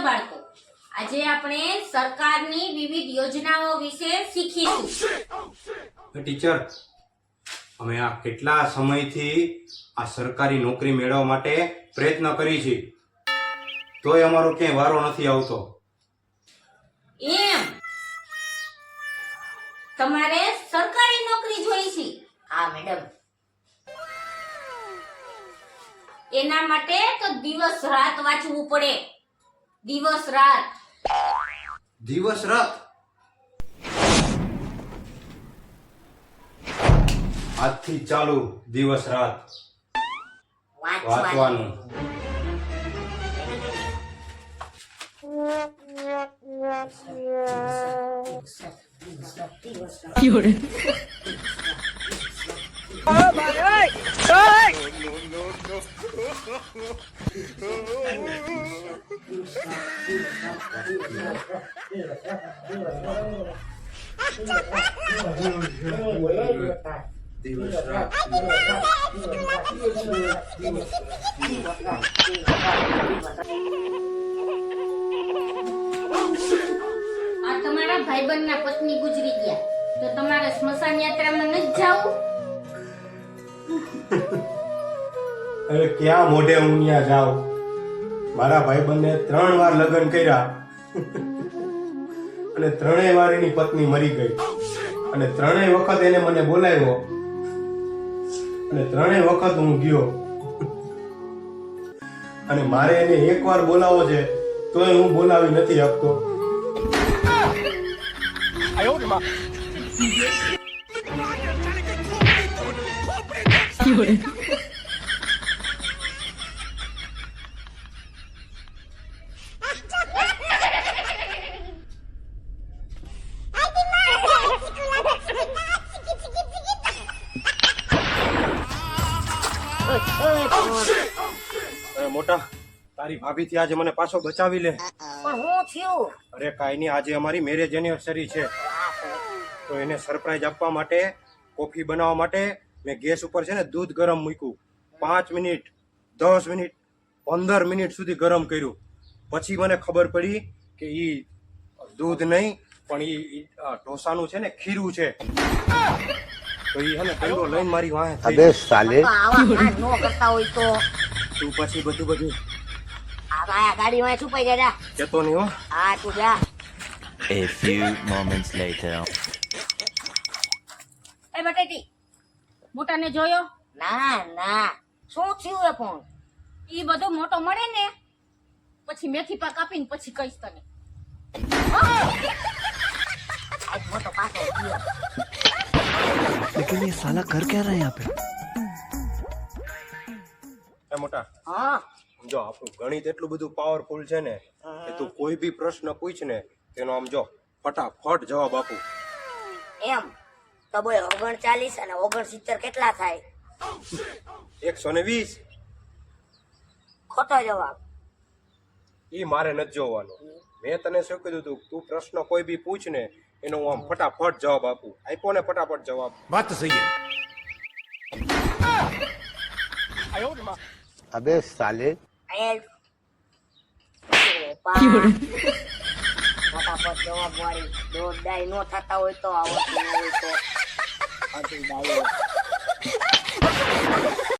બાળકો. આજે આપણે સરકારની વિવિધ યોજનાઓ વિશે શીખીશું. ટીચર અમે આ કેટલા સમયથી આ સરકારી નોકરી મેળવવા માટે પ્રયત્ન કરી છે તોય અમારો ક્યાંય વારો નથી આવતો. એમ. તમારે સરકારી નોકરી જોઈ છે? હા મેડમ. એના માટે તો દિવસ રાત વાંચવું પડે. દિવસ રાત દિવસ રાત આજથી ચાલુ દિવસ રાત વાંચવાનું દિવસ રાત આ તમારા ભાઈબંધના પત્ની ગુજરી ગયા. તો તમારે સ્મશાન યાત્રામાં નથી જાવું? અરે ક્યાં મોઢે હું ત્યાં જાઉં મારા ભાઈબંધને ત્રણ વાર લગ્ન કર્યા. અને ત્રણેય વાર એની પત્ની મરી ગઈ. અને ત્રણેય વખત એને મને બોલાવ્યો. અને ત્રણેય વખત હું ગયો. અને મારે એને એકવાર બોલાવો છે, તોય હું બોલાવી નથી આપતો. અરે મોટા. તારી ભાભી થી આજે મને પાછો બચાવી લે. પણ હું થયું? અરે કાઈ નહીં આજે અમારી મેરેજ એનિવર્સરી છે. તો એને સરપ્રાઈઝ આપવા માટે કોફી બનાવવા માટે મેં ગેસ ઉપર છે ને દૂધ ગરમ મૂક્યું. પાંચ મિનિટ દસ મિનિટ પંદર મિનિટ સુધી ગરમ કર્યું. પછી મને ખબર પડી કે એ દૂધ નહીં પણ એ ઢોસાનું છે ને ખીરું છે. તો ઈ હે ને કંડો લઈને મારી વાહે સાલે. કરતા હોય તો. તું પછી બધું બધું આ આ ગાડીમાં છુપાઈ જા જા. કેતો નહીં હો હા તું જા A few moments later. એ બટેટી મોટાને જોયો ના ના શું થયું એ પણ ઈ બધો મોટો મળે ને પછી મેથી પાક આપીને પછી કહીશ તને આજ મોટો પાછો ગયો लेकिन ये साला कर क्या रहा है यहाँ पे એ મોટા. હા. જો આપણું ગણિત એટલું બધું પાવરફુલ છે ને કે તું કોઈ બી પ્રશ્ન પૂછ ને તેનો આમ જો ફટાફટ જવાબ આપું. એમ. તો બોલ ઓગણચાલીસ અને ઓગણસિત્તેર કેટલા થાય? એકસો ને વીસ. ખોટો જવાબ. ઈ મારે નથી જોવાનો. મેં તને શું કીધું તું? તું પ્રશ્ન કોઈ બી પૂછ ને એનો હું આમ ફટાફટ જવાબ આપું. આપ્યો ને ફટાફટ જવાબ. વાત સહી આયો अबे साले એ ફટાફટ જવાબ વાળી દોઢ દાય નો થતા હોય તો આવડતું ન હોય તો અઢી દાય